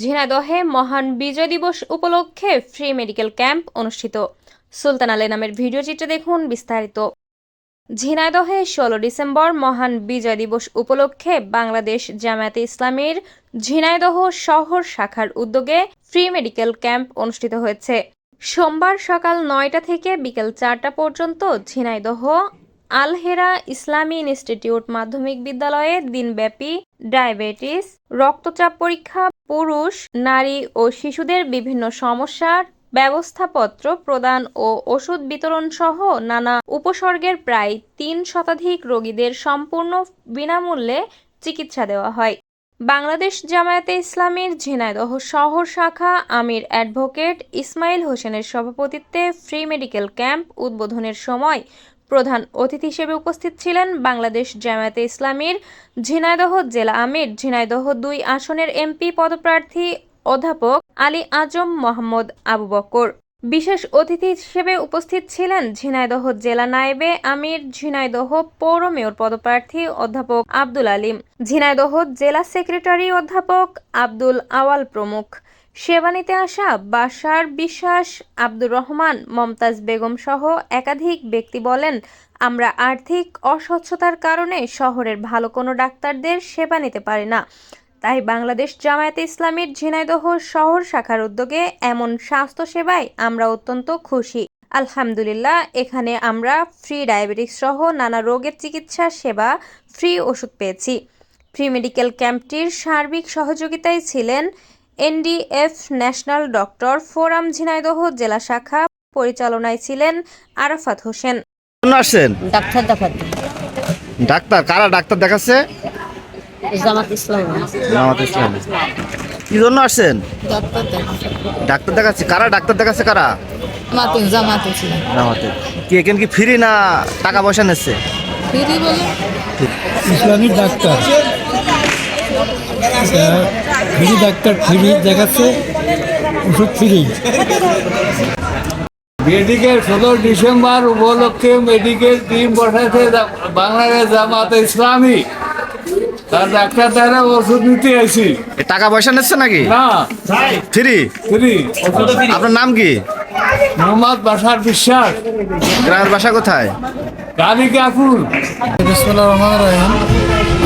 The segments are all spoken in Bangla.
ঝিনাইদহে মহান বিজয় দিবস উপলক্ষে ফ্রি মেডিকেল ক্যাম্প অনুষ্ঠিত। সুলতান আলী নামের ভিডিও চিত্রে দেখুন বিস্তারিত। ঝিনাইদহে ষোলো ডিসেম্বর মহান বিজয় দিবস উপলক্ষে বাংলাদেশ জামায়াতে ইসলামীর ঝিনাইদহ শহর শাখার উদ্যোগে ফ্রি মেডিকেল ক্যাম্প অনুষ্ঠিত হয়েছে। সোমবার সকাল নয়টা থেকে বিকেল চারটা পর্যন্ত ঝিনাইদহ আলহেরা ইসলামী ইনস্টিটিউট মাধ্যমিক বিদ্যালয়ে দিনব্যাপী ডায়াবেটিস, রক্তচাপ পরীক্ষা, পুরুষ, নারী ও শিশুদের বিভিন্ন সমস্যার ব্যবস্থাপত্র প্রদান ও ওষুধ বিতরণ সহ নানা উপসর্গের প্রায় তিন শতাধিক রোগীদের সম্পূর্ণ বিনামূল্যে চিকিৎসা দেওয়া হয়। বাংলাদেশ জামায়াতে ইসলামীর ঝিনাইদহ শহর শাখা আমির অ্যাডভোকেট ইসমাইল হোসেনের সভাপতিত্বে ফ্রি মেডিকেল ক্যাম্প উদ্বোধনের সময় প্রধান অতিথি হিসেবে উপস্থিত ছিলেন বাংলাদেশ জামায়াতে ইসলামীর ঝিনাইদহ জেলা আমির। ঝিনাইদহ দুই আসনের এমপি পদপ্রার্থী অধ্যাপক আলী আজম মোহাম্মদ আবু বকর। বিশেষ অতিথি হিসেবে উপস্থিত ছিলেন ঝিনাইদহ জেলা নায়েবে আমির, ঝিনাইদহ পৌর মেয়র পদপ্রার্থী অধ্যাপক আব্দুল আলিম। ঝিনাইদহ জেলা সেক্রেটারি অধ্যাপক আব্দুল আওয়াল প্রমুখ। সেবা নিতে আসা বাসার বিশ্বাস আব্দুর রহমান, মমতাজ বেগম সহ একাধিক ব্যক্তি বলেন, আমরা আর্থিক অস্বচ্ছতার কারণে শহরের ভালো কোনো ডাক্তারদের সেবা নিতে পারি না। তাই বাংলাদেশ জামায়াতে ইসলামীর ঝিনাইদহ শহর শাখার উদ্যোগে এমন স্বাস্থ্য সেবায় আমরা অত্যন্ত খুশি। আলহামদুলিল্লাহ, এখানে আমরা ফ্রি ডায়াবেটিস সহ নানা রোগের চিকিৎসা সেবা ফ্রি ওষুধ পেয়েছি। ফ্রি মেডিকেল ক্যাম্পটির সার্বিক সহযোগিতায় ছিলেন NDF national doctor forum Jhenaidah জেলা শাখা পরিচালনায় ছিলেন আরাফাত হোসেন। আসছেন? ডাক্তার দেখাতে। ডাক্তার কারা ডাক্তার দেখাচ্ছে? জামাত ইসলাম। জামাত ইসলাম। কি জন্য আসছেন? ডাক্তার দেখাচ্ছে। কারা ডাক্তার দেখাচ্ছে? কারা? মাতুন জামাত জামাতে। কি এখানে কি ফ্রি না টাকা পয়সা নিচ্ছে? ফিরি বলে? Islamic doctor. Free doctor free দেখাচ্ছে ওষুধ ফ্রি। মেডিকেল ষোলো ডিসেম্বর উপলক্ষে মেডিকেল টিম বসাতে বাংলাদেশ জামাত ইসলামী। তার ডাক্তার দ্বারা ওষুধ নিতে আসি টাকা পয়সা নিচ্ছে নাকি? না। ফ্রি? ফ্রি। আপনার নাম কি? মোহাম্মদ বাসার বিশ্বাস। গ্রামের বাসা কোথায়? বিসমুল্লাহ রহমান রহিম।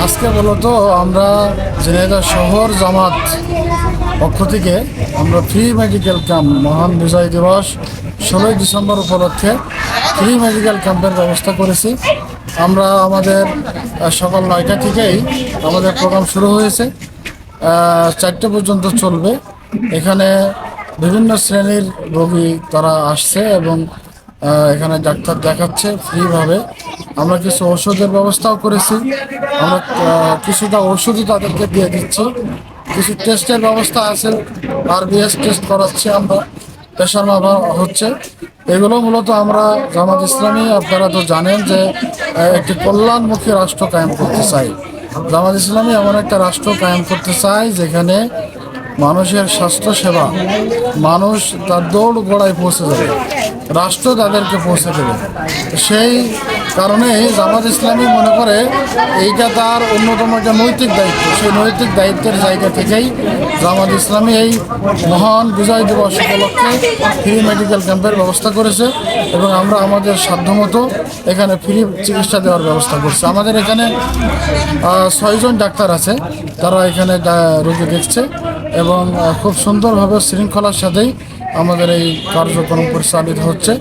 আজকে মূলত আমরা ঝিনাইদহ শহর জামাত পক্ষ থেকে আমরা ফ্রি মেডিকেল ক্যাম্প, মহান বিজয় দিবস, ষোলোই ডিসেম্বর উপলক্ষে ফ্রি মেডিকেল ক্যাম্পের ব্যবস্থা করেছি। আমরা আমাদের সকাল নয়টা থেকেই আমাদের প্রোগ্রাম শুরু হয়েছে। চারটে পর্যন্ত চলবে। এখানে বিভিন্ন শ্রেণির রোগী তারা আসছে এবং এখানে ডাক্তার দেখাচ্ছে ফ্রিভাবে। আমরা কিছু ওষুধের ব্যবস্থাও করেছি। আমরা কিছুটা ওষুধই তাদেরকে দিয়ে দিচ্ছি। কিছু টেস্টের ব্যবস্থা আছে আরবিএস টেস্ট করাচ্ছি আমরা প্রেশার মাপা হচ্ছে। এগুলো মূলত আমরা জামাত ইসলামী, আপনারা তো জানেন যে একটি কল্যাণমুখী রাষ্ট্র কায়েম করতে চাই। জামাত ইসলামী এমন একটা রাষ্ট্র কায়েম করতে চাই যেখানে মানুষের স্বাস্থ্য সেবা মানুষ তার দৌড় গোড়ায় পৌঁছে যাবে, রাষ্ট্র তাদেরকে পৌঁছে দেবে। সেই কারণে জামাত ইসলামী মনে করে এইটা তার অন্যতম একটা নৈতিক দায়িত্ব। সেই নৈতিক দায়িত্বের জায়গা থেকেই জামাত ইসলামী এই মহান বিজয় দিবস উপলক্ষে ফ্রি মেডিকেল ক্যাম্পের ব্যবস্থা করেছে এবং আমরা আমাদের সাধ্যমতো এখানে ফ্রি চিকিৎসা দেওয়ার ব্যবস্থা করছি। আমাদের এখানে ছয়জন ডাক্তার আছে, তারা এখানে রোগী দেখছে এবং খুব সুন্দরভাবে শৃঙ্খলার সাথেই আমাদের এই কার্যক্রম পরিচালিত হচ্ছে।